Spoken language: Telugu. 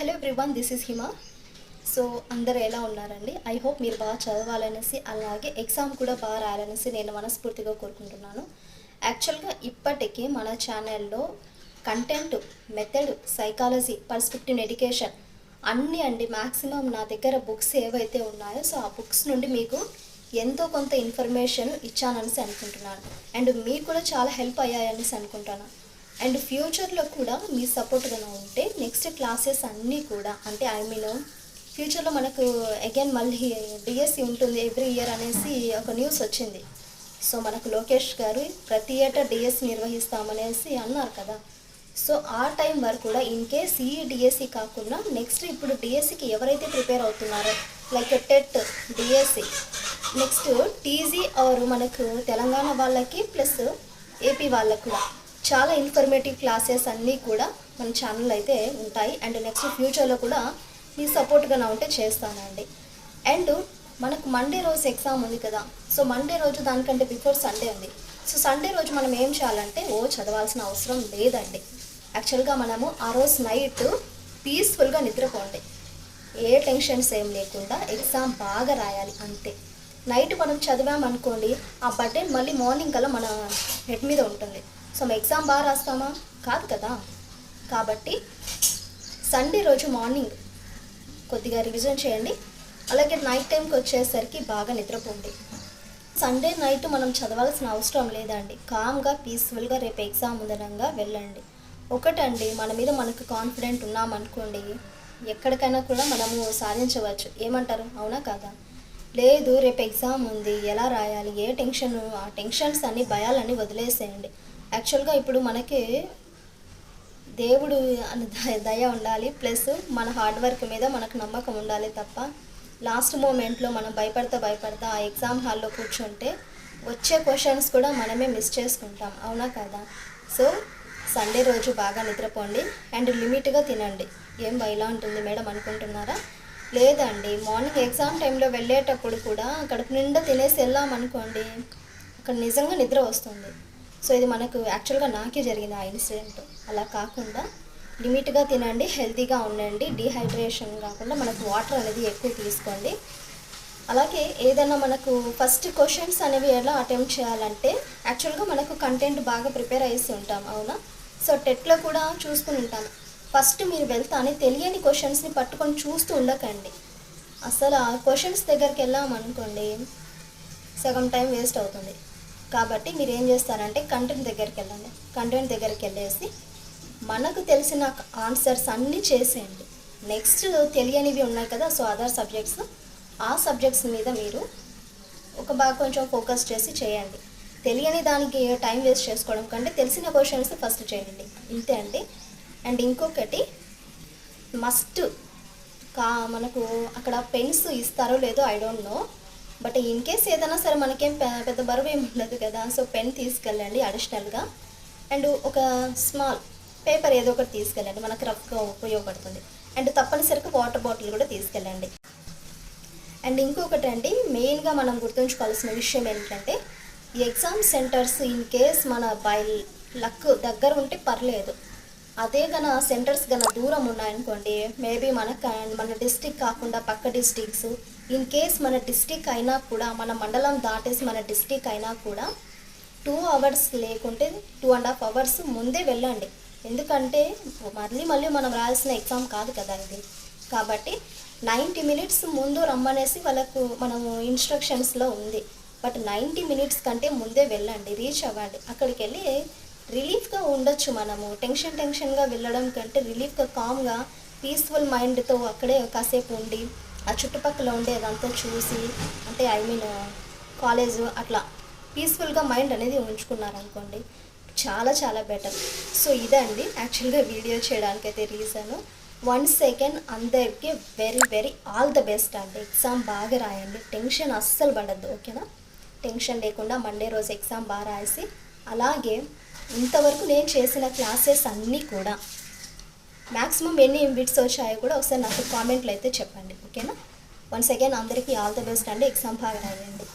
Hello everyone this is Hima so అందరూ ఎలా ఉన్నారండి? ఐ హోప్ మీరు బాగా చదవాలనేసి అలాగే ఎగ్జామ్ కూడా బాగా రాయాలనేసి నేను మనస్ఫూర్తిగా కోరుకుంటున్నాను. యాక్చువల్గా ఇప్పటికీ మన ఛానల్లో content method psychology perspective education అన్నీ అండి. మ్యాక్సిమం నా దగ్గర బుక్స్ ఏవైతే ఉన్నాయో సో ఆ బుక్స్ నుండి మీకు ఎంతో కొంత ఇన్ఫర్మేషన్ ఇచ్చాననేసి అనుకుంటున్నాను. అండ్ మీకు కూడా చాలా హెల్ప్ అయ్యాయనేసి అనుకుంటున్నాను. అండ్ ఫ్యూచర్లో కూడా మీ సపోర్ట్గా ఉంటే నెక్స్ట్ క్లాసెస్ అన్నీ కూడా అంటే ఐ మీన్ ఫ్యూచర్లో మనకు అగైన్ మళ్ళీ డిఎస్సి ఉంటుంది ఎవ్రీ ఇయర్ అనేసి ఒక న్యూస్ వచ్చింది. సో మనకు లోకేష్ గారు ప్రతి ఏటా డిఎస్సి నిర్వహిస్తామనేసి అన్నారు కదా. సో ఆ టైం వరకు కూడా ఇన్ కేస్ ఈ డిఎస్సి కాకుండా నెక్స్ట్ ఇప్పుడు డిఎస్సికి ఎవరైతే ప్రిపేర్ అవుతున్నారో like TET DSC next TG are మనకు తెలంగాణ వాళ్ళకి ప్లస్ ఏపీ వాళ్ళకు కూడా చాలా ఇన్ఫర్మేటివ్ క్లాసెస్ అన్నీ కూడా మన ఛానల్ అయితే ఉంటాయి. అండ్ నెక్స్ట్ ఫ్యూచర్లో కూడా మీ సపోర్ట్గా నా ఉంటే చేస్తానండి. అండ్ మనకు మండే రోజు ఎగ్జామ్ ఉంది కదా. సో మండే రోజు దానికంటే బిఫోర్ సండే ఉంది. సో సండే రోజు మనం ఏం చేయాలంటే ఓ చదవాల్సిన అవసరం లేదండి. యాక్చువల్గా మనము ఆ రోజు నైట్ పీస్ఫుల్గా నిద్రపోండి. ఏ టెన్షన్స్ ఏం లేకుండా ఎగ్జామ్ బాగా రాయాలి అంతే. నైట్ మనం చదివామనుకోండి ఆ బర్డెన్ మళ్ళీ మార్నింగ్ కల్లా మన హెడ్ మీద ఉంటుంది. సో మనం ఎగ్జామ్ బాగా రాస్తామా? కాదు కదా. కాబట్టి సండే రోజు మార్నింగ్ కొద్దిగా రివిజన్ చేయండి. అలాగే నైట్ టైంకి వచ్చేసరికి బాగా నిద్రపోండి. సండే నైట్ మనం చదవాల్సిన అవసరం లేదండి. కామ్గా పీస్ఫుల్గా రేపు ఎగ్జామ్ ఉందనంగా వెళ్ళండి. ఒకటండి మన మీద మనకు కాన్ఫిడెంట్ ఉన్నామనుకోండి ఎక్కడికైనా కూడా మనము సాధించవచ్చు. ఏమంటారు? అవునా కాదా? లేదు రేపు ఎగ్జామ్ ఉంది. ఎలా రాయాలి? ఏ టెన్షన్ ఆ టెన్షన్స్ అన్ని భయాలన్నీ వదిలేసేయండి. యాక్చువల్గా ఇప్పుడు మనకి దేవుడు అనే దయ ఉండాలి ప్లస్ మన హార్డ్ వర్క్ మీద మనకు నమ్మకం ఉండాలి తప్ప లాస్ట్ మూమెంట్లో మనం భయపడతా భయపడతా ఆ ఎగ్జామ్ హాల్లో కూర్చుంటే వచ్చే క్వశ్చన్స్ కూడా మనమే మిస్ చేసుకుంటాం అవునా కదా? సో సండే రోజు బాగా నిద్రపోండి అండ్ లిమిట్గా తినండి. ఏం ఇలా ఉంటుంది మేడం అనుకుంటున్నారా? లేదండి మార్నింగ్ ఎగ్జామ్ టైంలో వెళ్ళేటప్పుడు కూడా కడుపు నిండా తినేసి వెళ్ళాం అనుకోండి అక్కడ నిజంగా నిద్ర వస్తుంది. సో ఇది మనకు యాక్చువల్గా నాకే జరిగింది ఆ ఇన్సిడెంట్ అలా కాకుండా లిమిట్గా తినండి హెల్తీగా ఉండండి డీహైడ్రేషన్ కాకుండా మనకు వాటర్ అనేది ఎక్కువ తీసుకోండి. అలాగే ఏదైనా మనకు ఫస్ట్ క్వశ్చన్స్ అనేవి ఎలా అటెంప్ట్ చేయాలంటే యాక్చువల్గా మనకు కంటెంట్ బాగా ప్రిపేర్ అయ్యేసి ఉంటాం అవునా? సో టెట్లో కూడా చూసుకుని ఉంటాను ఫస్ట్ మీరు వెళ్తానే తెలియని క్వశ్చన్స్ని పట్టుకొని చూస్తూ ఉండకండి. అసలు ఆ క్వశ్చన్స్ దగ్గరికి వెళ్ళామనుకోండి సగం టైం వేస్ట్ అవుతుంది. కాబట్టి మీరు ఏం చేస్తారంటే కంటెంట్ దగ్గరికి వెళ్ళండి. కంటెంట్ దగ్గరికి వెళ్ళేసి మనకు తెలిసిన ఆన్సర్స్ అన్నీ చేసేయండి. నెక్స్ట్ తెలియనివి ఉన్నాయి కదా సో అదర్ సబ్జెక్ట్స్ ఆ సబ్జెక్ట్స్ మీద మీరు ఒక బాగా కొంచెం ఫోకస్ చేసి చేయండి. తెలియని దానికి టైం వేస్ట్ చేసుకోవడం కంటే తెలిసిన క్వశ్చన్స్ ఫస్ట్ చేయండి. ఇంతే అండి. అండ్ ఇంకొకటి మస్ట్ కా మనకు అక్కడ పెన్స్ ఇస్తారో లేదో I don't know but in case ఏదైనా సరే మనకేం పెద్ద బరువు ఏమి ఉండదు కదా సో పెన్ తీసుకెళ్ళండి అడిషనల్గా. అండ్ ఒక స్మాల్ పేపర్ ఏదో ఒకటి తీసుకెళ్ళండి మనకు రఫ్గా ఉపయోగపడుతుంది. అండ్ తప్పనిసరిగా వాటర్ బాటిల్ కూడా తీసుకెళ్ళండి. అండ్ ఇంకొకటి అండి మెయిన్గా మనం గుర్తుంచుకోవాల్సిన విషయం ఏంటంటే ఎగ్జామ్ సెంటర్స్ ఇన్ కేస్ మన బై లక్ దగ్గర ఉంటే పర్లేదు. అదే గన సెంటర్స్ గన దూరం ఉన్నాయనుకోండి మేబీ మన మన డిస్టిక్ కాకుండా పక్క డిస్టిక్స్ ఇన్ కేస్ మన డిస్టిక్ అయినా కూడా మన మండలం దాటేసి మన డిస్టిక్ అయినా కూడా టూ అవర్స్ లేకుంటే టూ అండ్ హాఫ్ అవర్స్ ముందే వెళ్ళండి. ఎందుకంటే మళ్ళీ మళ్ళీ మనం రాయాల్సిన ఎగ్జామ్ కాదు కదా ఇది కాబట్టి నైంటీ మినిట్స్ ముందు రమ్మనేసి వాళ్ళకు మనము ఇన్స్ట్రక్షన్స్లో ఉంది. బట్ నైంటీ మినిట్స్ కంటే ముందే వెళ్ళండి రీచ్ అవ్వండి. అక్కడికి వెళ్ళి రిలీఫ్గా ఉండొచ్చు మనము. టెన్షన్ టెన్షన్గా వెళ్ళడం కంటే రిలీఫ్గా కామ్గా పీస్ఫుల్ మైండ్తో అక్కడే కాసేపు ఉండి ఆ చుట్టుపక్కల ఉండేదంతా చూసి అంటే ఐ మీన్ కాలేజ్ అట్లా పీస్ఫుల్గా మైండ్ అనేది ఉంచుకున్నారనుకోండి చాలా చాలా బెటర్. సో ఇదండి యాక్చువల్గా వీడియో చేయడానికైతే రీజను. వన్ సెకండ్ అందరికీ very very all the best అండి. ఎగ్జామ్ బాగా రాయండి. టెన్షన్ అస్సలు పడద్దు ఓకేనా? టెన్షన్ లేకుండా మండే రోజు ఎగ్జామ్ బాగా రాసి అలాగే ఇంతవరకు నేను చేసిన క్లాసెస్ అన్నీ కూడా మ్యాక్సిమం ఎన్ని బిట్స్ వచ్చాయో కూడా ఒకసారి నాకు కామెంట్లు అయితే చెప్పండి ఓకేనా? వన్స్ అగైన్ అందరికీ ఆల్ ద బెస్ట్ అండి. ఎగ్జామ్ బాగా రాయండి.